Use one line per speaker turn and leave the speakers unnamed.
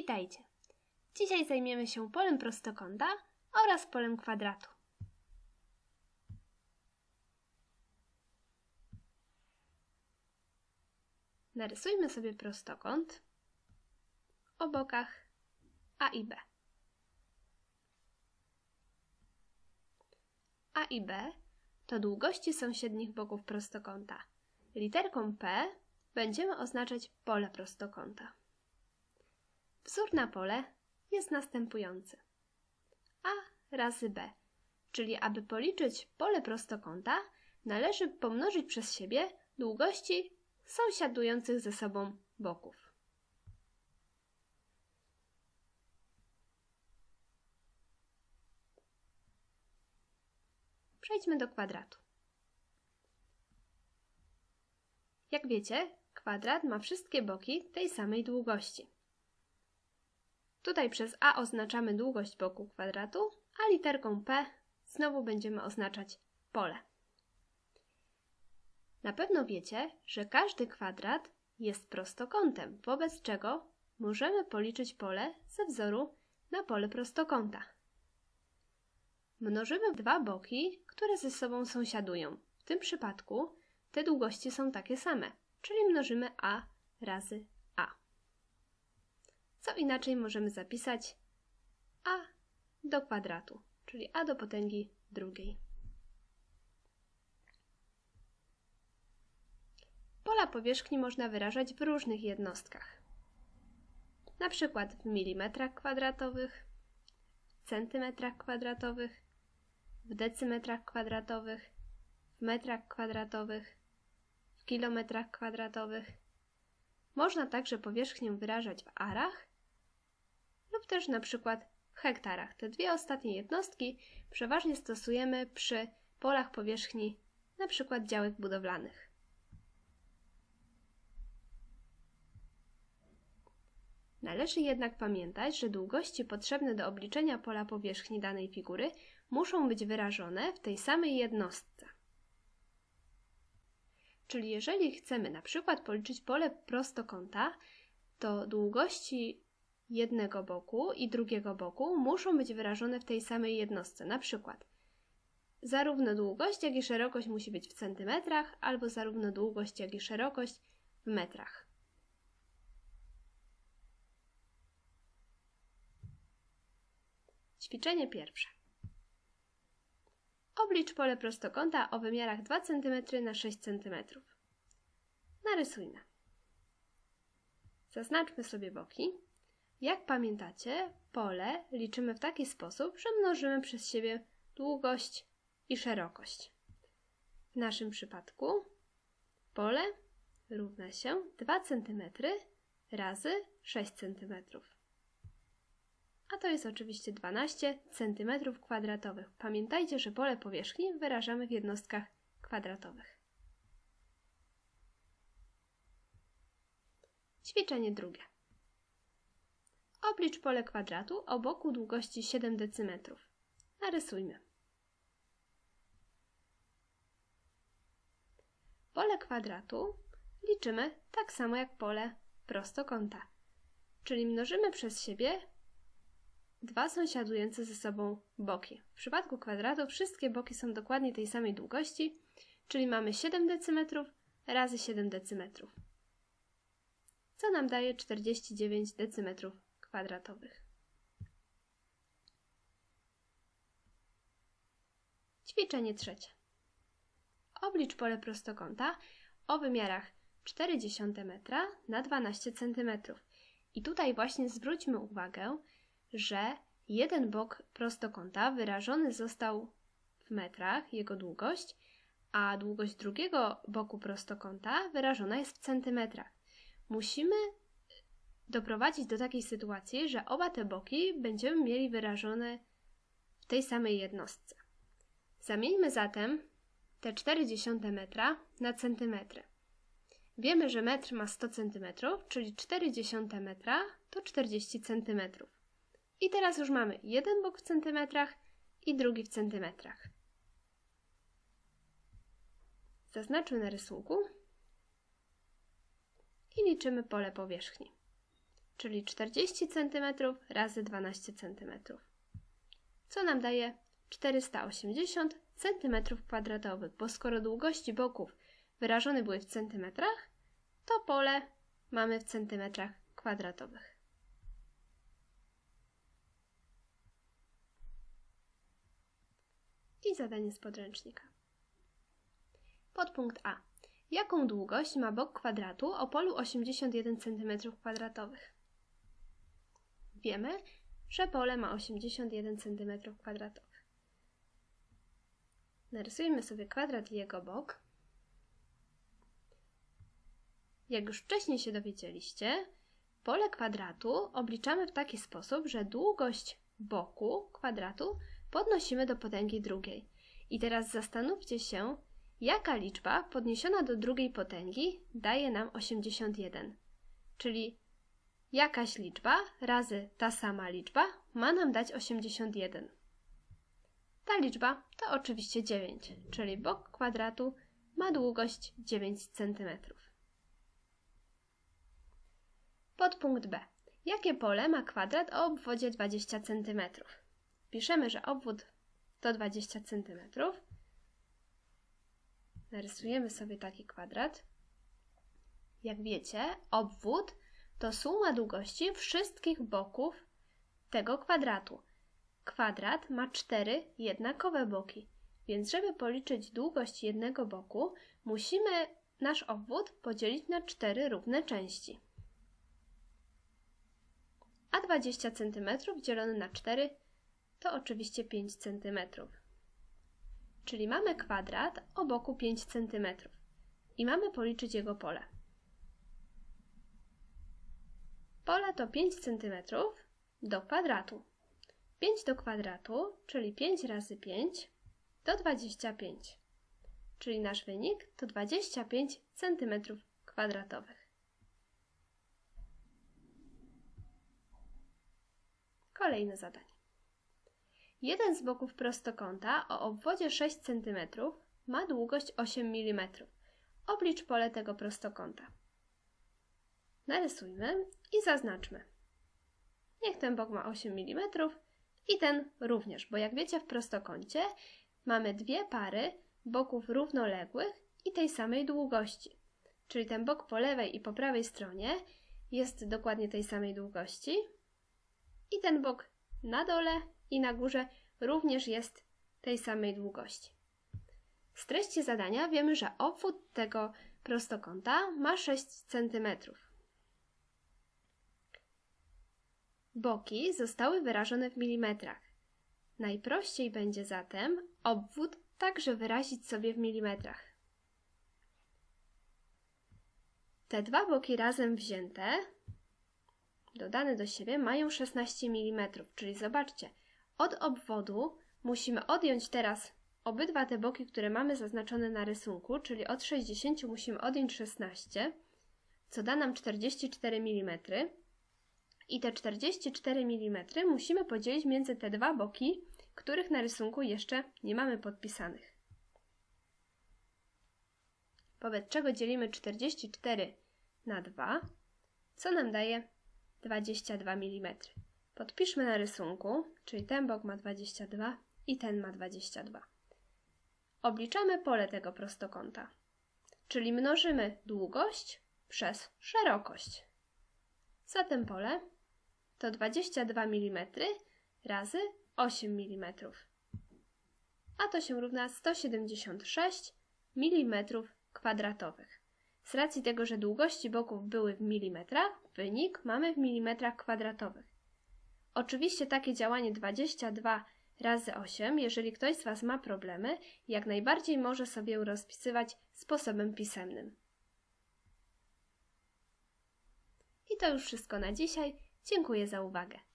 Witajcie! Dzisiaj zajmiemy się polem prostokąta oraz polem kwadratu. Narysujmy sobie prostokąt o bokach A i B. A i B to długości sąsiednich boków prostokąta. Literką P będziemy oznaczać pole prostokąta. Wzór na pole jest następujący. A razy B, czyli aby policzyć pole prostokąta, należy pomnożyć przez siebie długości sąsiadujących ze sobą boków. Przejdźmy do kwadratu. Jak wiecie, kwadrat ma wszystkie boki tej samej długości. Tutaj przez a oznaczamy długość boku kwadratu, a literką p znowu będziemy oznaczać pole. Na pewno wiecie, że każdy kwadrat jest prostokątem, wobec czego możemy policzyć pole ze wzoru na pole prostokąta. Mnożymy dwa boki, które ze sobą sąsiadują. W tym przypadku te długości są takie same, czyli mnożymy a razy co inaczej możemy zapisać a do kwadratu, czyli a do potęgi drugiej. Pola powierzchni można wyrażać w różnych jednostkach. Na przykład w milimetrach kwadratowych, w centymetrach kwadratowych, w decymetrach kwadratowych, w metrach kwadratowych, w kilometrach kwadratowych. Można także powierzchnię wyrażać w arach lub też na przykład w hektarach. Te dwie ostatnie jednostki przeważnie stosujemy przy polach powierzchni, na przykład działek budowlanych. Należy jednak pamiętać, że długości potrzebne do obliczenia pola powierzchni danej figury muszą być wyrażone w tej samej jednostce. Czyli jeżeli chcemy na przykład policzyć pole prostokąta, to długości jednego boku i drugiego boku muszą być wyrażone w tej samej jednostce. Na przykład zarówno długość, jak i szerokość musi być w centymetrach, albo zarówno długość, jak i szerokość w metrach. Ćwiczenie pierwsze. Oblicz pole prostokąta o wymiarach 2 cm na 6 cm. Narysujmy. Zaznaczmy sobie boki. Jak pamiętacie, pole liczymy w taki sposób, że mnożymy przez siebie długość i szerokość. W naszym przypadku pole równa się 2 cm razy 6 cm. A to jest oczywiście 12 cm kwadratowych. Pamiętajcie, że pole powierzchni wyrażamy w jednostkach kwadratowych. Ćwiczenie drugie. Oblicz pole kwadratu o boku długości 7 dm. Narysujmy. Pole kwadratu liczymy tak samo jak pole prostokąta, czyli mnożymy przez siebie dwa sąsiadujące ze sobą boki. W przypadku kwadratu wszystkie boki są dokładnie tej samej długości, czyli mamy 7 dm razy 7 dm, co nam daje 49 dm kwadratowych. Ćwiczenie trzecie. Oblicz pole prostokąta o wymiarach 0,4 metra na 12 cm. I tutaj właśnie zwróćmy uwagę, że jeden bok prostokąta wyrażony został w metrach, jego długość, a długość drugiego boku prostokąta wyrażona jest w centymetrach. Musimy doprowadzić do takiej sytuacji, że oba te boki będziemy mieli wyrażone w tej samej jednostce. Zamieńmy zatem te 0,4 metra na centymetry. Wiemy, że metr ma 100 cm, czyli 0,4 metra to 40 cm. I teraz już mamy jeden bok w centymetrach i drugi w centymetrach. Zaznaczmy na rysunku i liczymy pole powierzchni. Czyli 40 cm razy 12 cm, co nam daje 480 cm2, bo skoro długości boków wyrażone były w centymetrach, to pole mamy w centymetrach kwadratowych. I zadanie z podręcznika. Podpunkt A. Jaką długość ma bok kwadratu o polu 81 cm2? Wiemy, że pole ma 81 cm2. Narysujmy sobie kwadrat i jego bok. Jak już wcześniej się dowiedzieliście, pole kwadratu obliczamy w taki sposób, że długość boku kwadratu podnosimy do potęgi drugiej. I teraz zastanówcie się, jaka liczba podniesiona do drugiej potęgi daje nam 81. Czyli jakaś liczba razy ta sama liczba ma nam dać 81. Ta liczba to oczywiście 9, czyli bok kwadratu ma długość 9 cm. Podpunkt B. Jakie pole ma kwadrat o obwodzie 20 cm? Piszemy, że obwód to 20 cm. Narysujemy sobie taki kwadrat. Jak wiecie, obwód to suma długości wszystkich boków tego kwadratu. Kwadrat ma cztery jednakowe boki, więc żeby policzyć długość jednego boku, musimy nasz obwód podzielić na cztery równe części. A 20 cm dzielone na 4 to oczywiście 5 cm. Czyli mamy kwadrat o boku 5 cm i mamy policzyć jego pole. Pole to 5 cm do kwadratu. 5 do kwadratu, czyli 5 razy 5 to 25. Czyli nasz wynik to 25 cm kwadratowych. Kolejne zadanie. Jeden z boków prostokąta o obwodzie 6 cm ma długość 8 mm. Oblicz pole tego prostokąta. Narysujmy i zaznaczmy. Niech ten bok ma 8 mm i ten również, bo jak wiecie w prostokącie mamy dwie pary boków równoległych i tej samej długości. Czyli ten bok po lewej i po prawej stronie jest dokładnie tej samej długości i ten bok na dole i na górze również jest tej samej długości. Z treści zadania wiemy, że obwód tego prostokąta ma 6 cm. Boki zostały wyrażone w milimetrach. Najprościej będzie zatem obwód także wyrazić sobie w milimetrach. Te dwa boki razem wzięte, dodane do siebie, mają 16 mm, czyli zobaczcie, od obwodu musimy odjąć teraz obydwa te boki, które mamy zaznaczone na rysunku, czyli od 60 musimy odjąć 16, co da nam 44 mm. I te 44 mm musimy podzielić między te dwa boki, których na rysunku jeszcze nie mamy podpisanych. Wobec czego dzielimy 44 na 2, co nam daje 22 mm. Podpiszmy na rysunku, czyli ten bok ma 22 i ten ma 22. Obliczamy pole tego prostokąta, czyli mnożymy długość przez szerokość. Zatem pole to 22 mm razy 8 mm, a to się równa 176 mm kwadratowych. Z racji tego, że długości boków były w milimetrach, wynik mamy w milimetrach kwadratowych. Oczywiście takie działanie 22 razy 8, jeżeli ktoś z Was ma problemy, jak najbardziej może sobie rozpisywać sposobem pisemnym. I to już wszystko na dzisiaj. Dziękuję za uwagę.